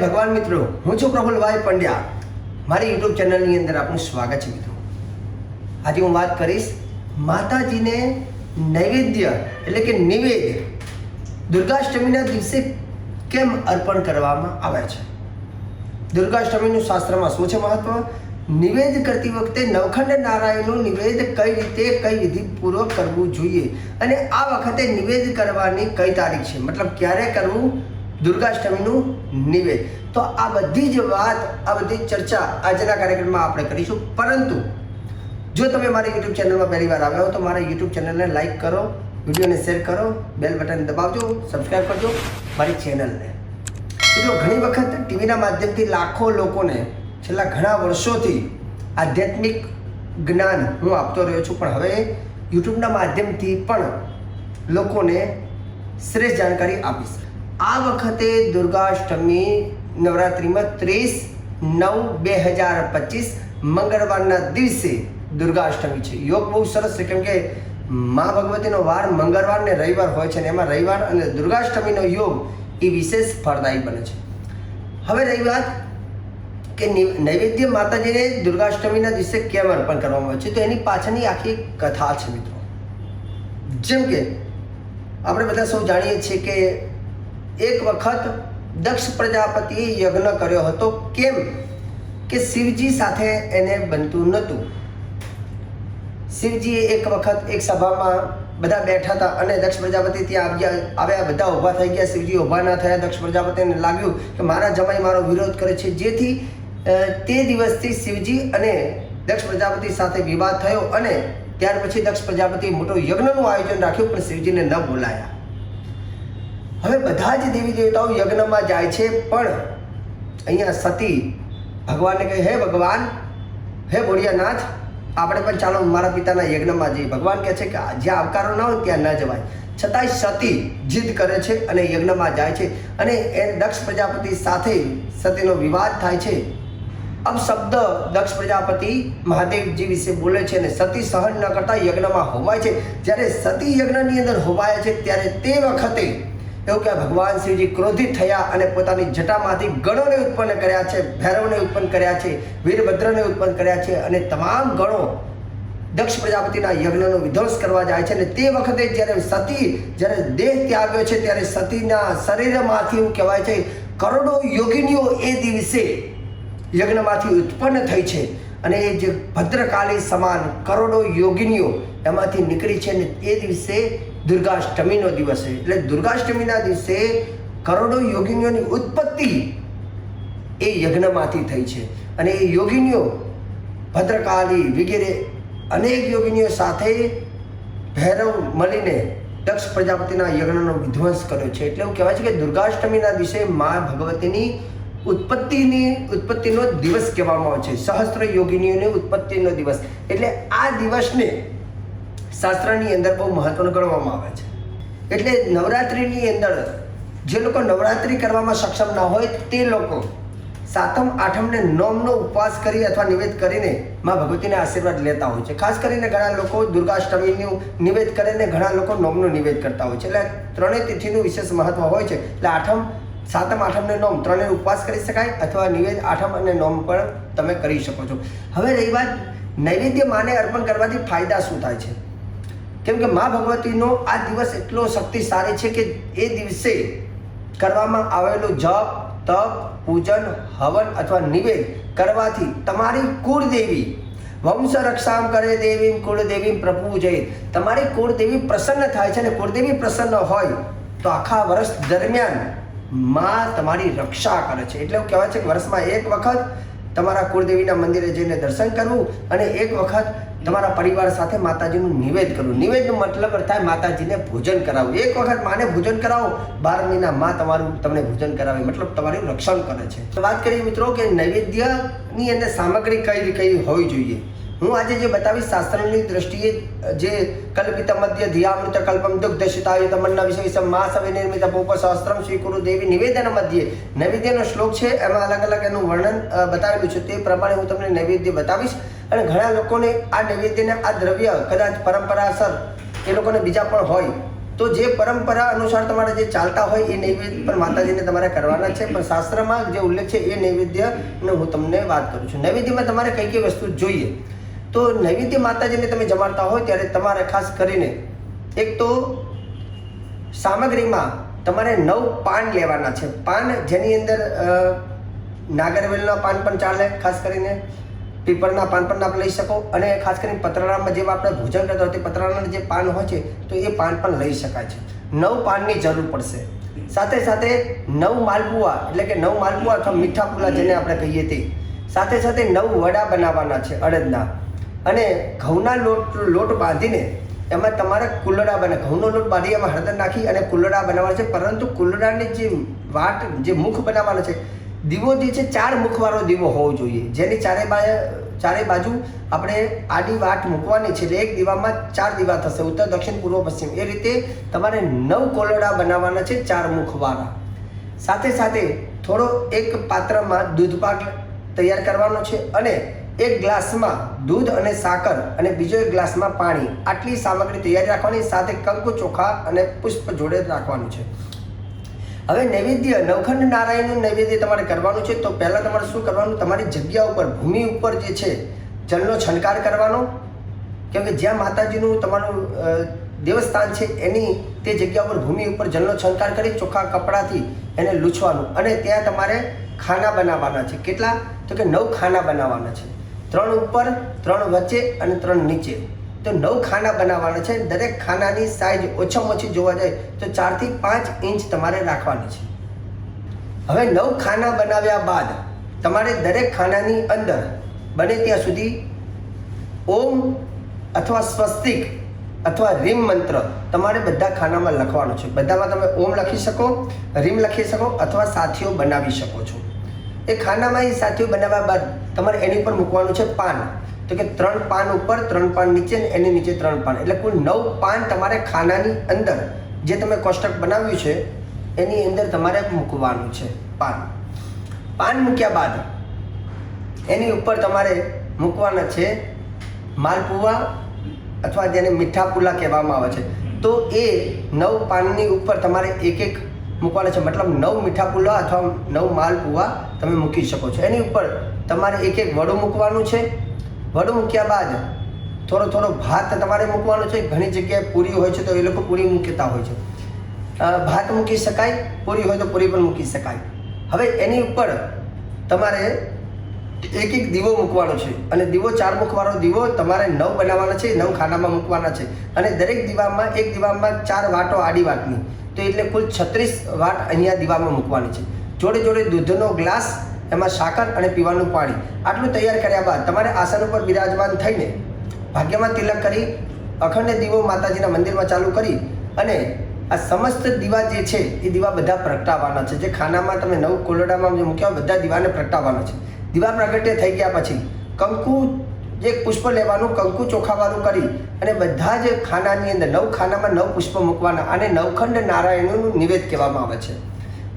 ભગવાન મિત્રો, હું છું પ્રફુલભાઈ પંડ્યા. મારી યુટ્યુબ ચેનલની અંદર આપનું સ્વાગત છે મિત્રો. આજે હું વાત કરીશ માતાજીને નૈવેદ્ય, એટલે કે નિવેદ, દુર્ગાષ્ટમીના દિવસે કેમ અર્પણ કરવામાં આવે છે? દુર્ગાષ્ટમીનું શાસ્ત્રમાં શું છે મહત્વ? નિવેદ કરતી વખતે નવખંડ નારાયણનું નિવેદ કઈ રીતે, કઈ વિધિપૂર્વક કરવું જોઈએ? અને આ વખતે નિવેદ કરવાની કઈ તારીખ છે? મતલબ ક્યારે કરવું? દુર્ગાષ્ટમીનું નિવેદ. તો આ બધી જ વાત, આ બધી ચર્ચા આજના કાર્યક્રમમાં આપણે કરીશું. પરંતુ, જો તમે મારી યુટ્યુબ ચેનલમાં પહેલી વાર આવ્યા હો, તો મારા યુટ્યુબ ચેનલને લાઇક કરો, વિડીયોને શેર કરો બેલ બટન દબાવજો સબસ્ક્રાઈબ કરજો મારી ચેનલને મિત્રો, ઘણી વખત ટીવીના માધ્યમથી લાખો લોકોને છેલ્લા ઘણા વર્ષોથી આધ્યાત્મિક જ્ઞાન હું આપતો રહ્યો છું, પણ હવે યુટ્યુબના માધ્યમથી પણ લોકોને શ્રેષ્ઠ જાણકારી આપીશ. આ વખતે દુર્ગાષ્ટમી નવરાત્રિમાં ત્રીસ નવ બે હજાર પચીસ મંગળવારના દિવસે દુર્ગાષ્ટમી છે. યોગ બહુ સરસ છે, કેમ કે મા ભગવતીનો વાર મંગળવાર ને રવિવાર હોય છે ને એમાં રવિવાર અને દુર્ગાષ્ટમીનો યોગ એ વિશેષ ફળદાયી બને છે. હવે રહી વાત કે નૈવેદ્ય માતાજીને દુર્ગાષ્ટમીના દિવસે કેમ અર્પણ કરવામાં આવે છે? તો એની પાછળની આખી કથા છે મિત્રો. જેમ કે આપણે બધા સૌ જાણીએ છીએ કે એક વખત દક્ષ પ્રજાપતિએ યજ્ઞ કર્યો હતો. કેમ? કે શિવજી સાથે એને બનતું નહોતું. શિવજીએ એક વખત એક સભામાં બધા બેઠા હતા અને દક્ષ પ્રજાપતિ ત્યાં આવ્યા આવ્યા, બધા ઊભા થઈ ગયા. શિવજી ઊભા ના થયા. દક્ષ પ્રજાપતિને લાગ્યું કે મારા જમાઈ મારો વિરોધ કરે છે. જેથી તે દિવસથી શિવજી અને દક્ષ પ્રજાપતિ સાથે વિવાદ થયો અને ત્યાર પછી દક્ષ પ્રજાપતિ મોટો યજ્ઞનું આયોજન રાખ્યું, પણ શિવજીને ન બોલાયા. હવે બધા જ દેવી દેવતાઓ યજ્ઞમાં જાય છે, પણ અહીંયા સતી ભગવાનને કહે, હે ભગવાન, હે ભોળિયાનાથ, આપણે પણ ચાલો મારા પિતાના યજ્ઞમાં જઈએ. ભગવાન કહે છે કે જ્યાં આવકારો ન હોય ત્યાં ન જવાય. છતાંય સતી જીદ કરે છે અને યજ્ઞમાં જાય છે અને એ દક્ષ પ્રજાપતિ સાથે સતીનો વિવાદ થાય છે. અબ શબ્દ દક્ષ પ્રજાપતિ મહાદેવજી વિશે બોલે છે અને સતી સહન ન કરતા યજ્ઞમાં હોવાય છે. જ્યારે સતી યજ્ઞની અંદર હોવાય છે, ત્યારે તે વખતે એવું કે ભગવાન શિવજી ક્રોધિત થયા અને પોતાની જટામાંથી ગણોને ઉત્પન્ન કર્યા છે, ભૈરવને ઉત્પન્ન કર્યા છે, વીરભદ્રને ઉત્પન્ન કર્યા છે અને તમામ ગણો દક્ષ પ્રજાપતિના યજ્ઞનો વિધ્વંસ કરવા જાય છે અને તે વખતે જ્યારે સતી, જ્યારે દેહ ત્યાગ્યો છે, ત્યારે સતીના શરીરમાંથી એવું કહેવાય છે, કરોડો યોગિનીઓ એ દિવસે યજ્ઞમાંથી ઉત્પન્ન થઈ છે અને એ જે ભદ્રકાલી સમાન કરોડો યોગિનીઓ એમાંથી નીકળી છે અને એ દિવસે દુર્ગાષ્ટમીનો દિવસ છે. એટલે દુર્ગાષ્ટમીના દિવસે કરોડો યોગિનીઓની ઉત્પત્તિ એ યજ્ઞમાંથી થઈ છે. અને એ યોગિનીઓ ભદ્રકાલી વગેરે અનેક યોગિનીઓ સાથે ભૈરવ મળીને દક્ષ પ્રજાપતિના યજ્ઞનો વિધ્વંસ કર્યો છે. એટલે એવું કહેવાય છે કે દુર્ગાષ્ટમીના દિવસે મા ભગવતીની ઉત્પત્તિની, ઉત્પત્તિનો દિવસ કહેવામાં આવે છે. સહસ્ત્ર યોગિનીઓની ઉત્પત્તિનો દિવસ. એટલે આ દિવસને શાસ્ત્રની અંદર બહુ મહત્વનું ગણવામાં આવે છે. એટલે નવરાત્રિની અંદર જે લોકો નવરાત્રિ કરવામાં સક્ષમ ના હોય તે લોકો સાતમ આઠમને નોમનો ઉપવાસ કરી અથવા નિવેદ કરીને માં ભગવતીને આશીર્વાદ લેતા હોય છે. ખાસ કરીને ઘણા લોકો દુર્ગાષ્ટમીનું નિવેદ કરીને ઘણા લોકો નોમનું નિવેદ કરતા હોય છે. એટલે ત્રણેય તિથિનું વિશેષ મહત્વ હોય છે. એટલે આઠમ, સાતમ આઠમને નોમ ત્રણેય ઉપવાસ કરી શકાય અથવા નિવેદ આઠમ અને નોમ પણ તમે કરી શકો છો. હવે રહી વાત નૈવેદ્ય માને અર્પણ કરવાથી ફાયદા શું થાય છે? કેમ કે મા ભગવતીનો આ દિવસ એટલો શક્તિશાળી છે કે એ દિવસે કરવામાં આવેલું જપ, તપ, પૂજન, હવન અથવા નિવેદ કરવાથી તમારી કુળદેવી વંશ રક્ષામ કરે દેવી કુળદેવી પ્રપૂજય તમારી કુળદેવી પ્રસન્ન થાય છે અને કુળદેવી પ્રસન્ન હોય તો આખા વર્ષ દરમિયાનમાં તમારી રક્ષા કરે છે. એટલે એવું કહેવાય છે કે વર્ષમાં એક વખત તમારા કુળદેવીના મંદિરે જઈને દર્શન કરવું અને એક વખત તમારા પરિવાર સાથે માતાજીનું નિવેદ કરવું. નિવેદનો મતલબ થાય માતાજીને ભોજન કરાવવું. એક વખત માને ભોજન કરાવો બાર મહિના માં તમારું તમને ભોજન કરાવે, મતલબ તમારું રક્ષણ કરે છે. વાત કરીએ મિત્રો કે નૈવેદ્યની અંદર સામગ્રી કઈ કઈ હોવી જોઈએ? હું આજે જે બતાવીશ શાસ્ત્રની દ્રષ્ટિએ જે કલ્પિત મધ્ય ધ્યામૃત કલ્પમ દુગ્ધ શિતાયુ તમન્ના વિષય માસ નિર્મિત પોપ શાસ્ત્રમ ગુરુ દેવી નિવેદન મધ્યે નૈવેદ્યનો શ્લોક છે. એમાં અલગ અલગ એનું વર્ણન બતાવેલું છે. તે પ્રમાણે હું તમને નૈવેદ્ય બતાવીશ. અને ઘણા લોકોને આ નૈવેદ્યને, આ દ્રવ્ય કદાચ પરંપરાસર એ લોકોને બીજા પણ હોય. તો જે પરંપરા અનુસાર તમારે જે ચાલતા હોય એ નૈવેદ્ય પણ માતાજીને તમારે કરવાના છે. પણ શાસ્ત્રમાં જે ઉલ્લેખ છે એ નૈવેદ્યનો હું તમને વાત કરું છું. નૈવેદ્યમાં તમારે કઈ કઈ વસ્તુ જોઈએ? તો નૈવેદ્ય માતાજીને તમે જમાડતા હોય ત્યારે તમારે ખાસ કરીને એક તો સામગ્રીમાં તમારે નવ પાન લેવાના છે. પાન જેની અંદર નાગરવેલના પાન પણ ચાલે, ખાસ કરીને પીપળના પાન પણ આપ લઈ શકો અને ખાસ કરીને પતરાળામાં જેવા આપણે ભોજન કરતા હોય તે પતરાળાના જે પાન હોય છે, તો એ પાન પણ લઈ શકાય છે. નવ પાનની જરૂર પડશે. સાથે સાથે નવ માલપુઆ, એટલે કે નવ માલપુઆ અથવા મીઠા પુલા જેને આપણે કહીએ તે. સાથે સાથે નવ વડા બનાવવાના છે અડદના. અને ઘઉંના લોટ લોટ બાંધીને એમાં તમારે કુલડા બને, ઘઉંનો લોટ બાંધી એમાં હળદર નાખી અને કુલડા બનાવવાનો છે. પરંતુ કુલડાની જે વાટ, જે મુખ બનાવવાનો છે, દીવો જે છે, ચાર મુખવાળો દીવો હોવો જોઈએ. જેની ચારે બાજુ ચારે બાજુ આપણે આડી વાટ મૂકવાની છે. એટલે એક દીવામાં ચાર દીવા થશે, ઉત્તર, દક્ષિણ, પૂર્વ, પશ્ચિમ. એ રીતે તમારે નવ કોલડા બનાવવાના છે ચાર મુખવાળા સાથે સાથે થોડો એક પાત્રમાં દૂધપાક તૈયાર કરવાનો છે અને એક ગ્લાસમાં દૂધ અને સાકર અને બીજો એક ગ્લાસમાં પાણી. આટલી સામગ્રી તૈયાર રાખવાની સાથે કંકુ ચોખા અને પુષ્પ જોડે રાખવાનું છે. હવે નૈવેદ્ય, નવખંડ નારાયણનું નૈવેદ્ય તમારે કરવાનું છે. તો પહેલાં તમારે શું કરવાનું? તમારી જગ્યા ઉપર, ભૂમિ ઉપર જે છે, જળનો છંટકાર કરવાનો. કેમ કે જ્યાં માતાજીનું તમારું દેવસ્થાન છે, એની તે જગ્યા ઉપર, ભૂમિ ઉપર જળનો છંટકાર કરી ચોખ્ખા કપડાથી એને લૂછવાનું. અને ત્યાં તમારે ખાના બનાવવાના છે. કેટલા? તો કે નવ ખાના બનાવવાના છે. ત્રણ ઉપર, ત્રણ વચ્ચે અને ત્રણ નીચે. તો નવ ખાના બનાવવાના છે. દરેક ખાનાની સાઈઝ ઓછામાં ઓછી જોવા જાય તો ચારથી પાંચ ઇંચ તમારે રાખવાની છે. હવે નવ ખાના બનાવ્યા બાદ તમારે દરેક ખાનાની અંદર બને ત્યાં સુધી ઓમ અથવા સ્વસ્તિક અથવા રીમ મંત્ર તમારે બધા ખાનામાં લખવાનો છે. બધામાં તમે ઓમ લખી શકો, રીમ લખી શકો અથવા સાથીઓ બનાવી શકો છો. એ ખાનામાં એ સાથીઓ બનાવ્યા બાદ તમારે એની ઉપર મૂકવાનું છે પાન. તો કે ત્રણ પાન ઉપર, ત્રણ પાન નીચે એની નીચે ત્રણ પાન. એટલે કુલ નવ પાન તમારે ખાનાની અંદર જે તમે કોષ્ટક બનાવ્યું છે, એની અંદર તમારે મૂકવાનું છે પાન. પાન મૂક્યા બાદ એની ઉપર તમારે મૂકવાના છે માલપુવા અથવા જેને મીઠા પુલા કહેવામાં આવે છે. તો એ નવ પાનની ઉપર તમારે એક એક મૂકવાના છે. મતલબ નવ મીઠા પુલા અથવા નવ માલપુવા તમે મૂકી શકો છો. એની ઉપર તમારે એક એક વડું મૂકવાનું છે. વડું મૂક્યા બાદ થોડો થોડો ભાત તમારે મૂકવાનો છે. ઘણી જગ્યાએ પૂરી હોય છે તો એ લોકો પૂરી મૂકતા હોય છે. ભાત મૂકી શકાય, પૂરી હોય તો પૂરી પણ મૂકી શકાય. હવે એની ઉપર તમારે એક એક દીવો મૂકવાનો છે. અને દીવો ચાર મુખવાળો દીવો તમારે નવ બનાવવાના છે, નવ ખાનામાં મૂકવાના છે. અને દરેક દીવામાં, એક દીવામાં ચાર વાટો આડી વાટની. તો એટલે કુલ છત્રીસ વાટ અહીંયા દીવામાં મૂકવાની છે. જોડે જોડે દૂધનો ગ્લાસ, એમાં સાકર અને પીવાનું પાણી. આટલું તૈયાર કર્યા બાદ તમારે આસન ઉપર બિરાજમાન થઈને ભાગ્યમાં તિલક કરી, અખંડ દીવો માતાજીના મંદિરમાં ચાલુ કરી અને આ સમસ્ત દીવા જે છે, એ દીવા બધા પ્રગટાવવાના છે. જે ખાનામાં તમે નવ કોલડામાં જે મૂક્યા બધા દીવાને પ્રગટાવવાના છે. દીવા પ્રગટે થઈ ગયા પછી કંકુ જે પુષ્પ લેવાનું, કંકુ ચોખાવાનું કરી અને બધા જ ખાનાની અંદર નવ ખાનામાં નવ પુષ્પ મૂકવાના અને નવખંડ નારાયણનું નિવેદ કહેવામાં આવે છે.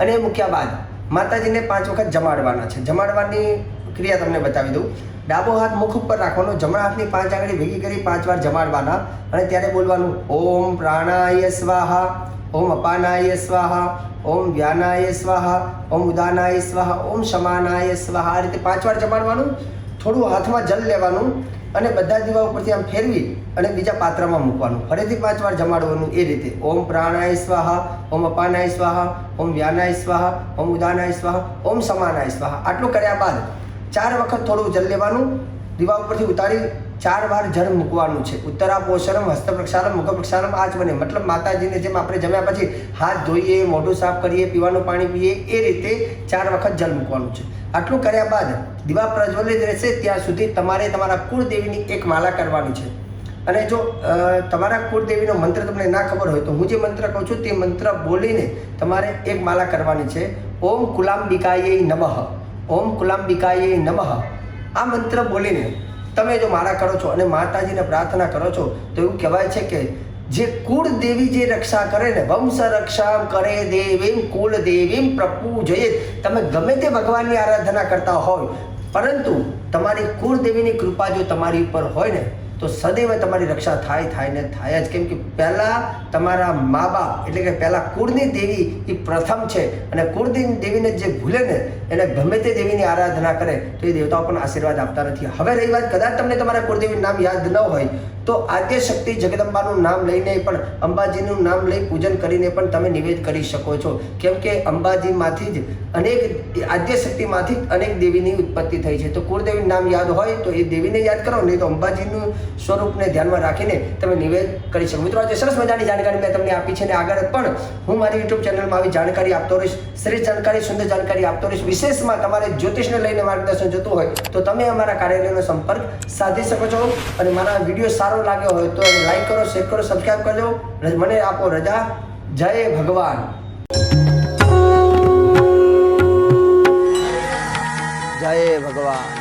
અને એ મૂક્યા બાદ માતાજીને પાંચ વખત જમાડવાના છે. જમાડવાની ક્રિયા તમને બતાવી દઉં. ડાબો હાથ મુખ ઉપર રાખવાનો. જમણા હાથની પાંચ આંગળી ભેગી કરી પાંચ વાર જમાડવાના અને ત્યારે બોલવાનું, ઓમ પ્રાણાય સ્વાહા, ઓમ અપાનાય સ્વાહા, ઓમ વ્યાનાય સ્વાહા, ઓમ ઉદાનાય સ્વાહા, ઓમ શમાનાય સ્વાહા. આ રીતે પાંચ વાર જમાડવાનું. થોડું હાથમાં જલ લેવાનું. અને બધા દીવા ઉપરથી આમ ફેરવી અને બીજા પાત્રમાં મૂકવાનું. ફરીથી પાંચ વાર જમાડવાનું એ રીતે. ઓમ પ્રાણાય સ્વાહા, ઓમ અપાનાય સ્વાહા, ઓમ વ્યાનાય સ્વાહા, ઓમ ઉદાનાય સ્વાહા, ઓમ સમાનાય સ્વાહા. આટલું કર્યા બાદ ચાર વખત થોડું જલ લેવાનું દીવા ઉપરથી ઉતારી ચાર વાર જળ મૂકવાનું છે. ઉત્તરા પોષણમ હસ્ત પ્રક્ષાલમ મુખ પ્રક્ષાલમ આ જ બને. મતલબ માતાજીને જેમ આપણે જમ્યા પછી હાથ ધોઈએ, મોઢું સાફ કરીએ, પીવાનું પાણી પીએ, એ રીતે ચાર વખત જળ મૂકવાનું છે. આટલું કર્યા બાદ દીવા પ્રજ્વલિત રહેશે ત્યાં સુધી તમારે તમારા કુળદેવીની એક માલા કરવાની છે. અને જો તમારા કુળદેવીનો મંત્ર તમને ના ખબર હોય તો હું જે મંત્ર કહું છું તે મંત્ર બોલીને તમારે એક માલા કરવાની છે. ઓમ કુલાંબિકાય નમઃ. ઓમ કુલાંબિકાય નમઃ. આ મંત્ર બોલીને તમે જો માળા કરો છો અને માતાજીને પ્રાર્થના કરો છો, તો એવું કહેવાય છે કે જે કુળ દેવી જે રક્ષા કરે ને, વંશ રક્ષા કરે દેવીમ કુળ દેવીમ પ્રભુ પ્રપૂજયે તમે ગમે તે ભગવાનની આરાધના કરતા હોય, પરંતુ તમારી કુળદેવીની કૃપા જો તમારી ઉપર હોય ને તો સદૈવ તમારી રક્ષા થાય થાય ને થાય જ. કેમ કે પહેલાં તમારા મા બાપ એટલે કે પહેલાં કુળની દેવી એ પ્રથમ છે. અને કુળની દેવીને જે ભૂલે ને, એને ગમે તે દેવીની આરાધના કરે, તો એ દેવતાઓ પણ આશીર્વાદ આપતા નથી. હવે રહી વાત, કદાચ તમને તમારા કુળદેવીનું નામ યાદ ન હોય તો આદ્ય શક્તિ જગદંબાનું નામ લઈને પણ અંબાજીનું નામ લઈ પૂજન કરીને પણ તમે નિવેદ કરી શકો છો. કેમ કે અંબાજીમાંથી જ અનેક આદ્ય શક્તિમાંથી અનેક દેવીની ઉત્પત્તિ થઈ છે. તો કુળદેવીનું નામ યાદ હોય તો એ દેવીને યાદ કરો, નહીં તો અંબાજીનું સ્વરૂપને ધ્યાનમાં રાખીને તમે નિવેદ કરી શકો. મિત્રો, આજે સરસ મજાની જાણકારી મેં તમને આપી છે અને આગળ પણ હું મારી યુટ્યુબ ચેનલમાં આવી જાણકારી આપતો રહીશ. શ્રેષ્ઠ જાણકારી, સુંદર જાણકારી આપતો રહીશ. વિશેષમાં તમારે જ્યોતિષને લઈને માર્ગદર્શન જોતું હોય તો તમે અમારા કાર્યાલયનો સંપર્ક સાધી શકો છો અને મારા વીડિયો સારો લાગ્યો હોય તો લાઈક કરો શેર કરો સબસ્ક્રાઈબ કરજો. મને આપો રજા. જય ભગવાન. જય ભગવાન.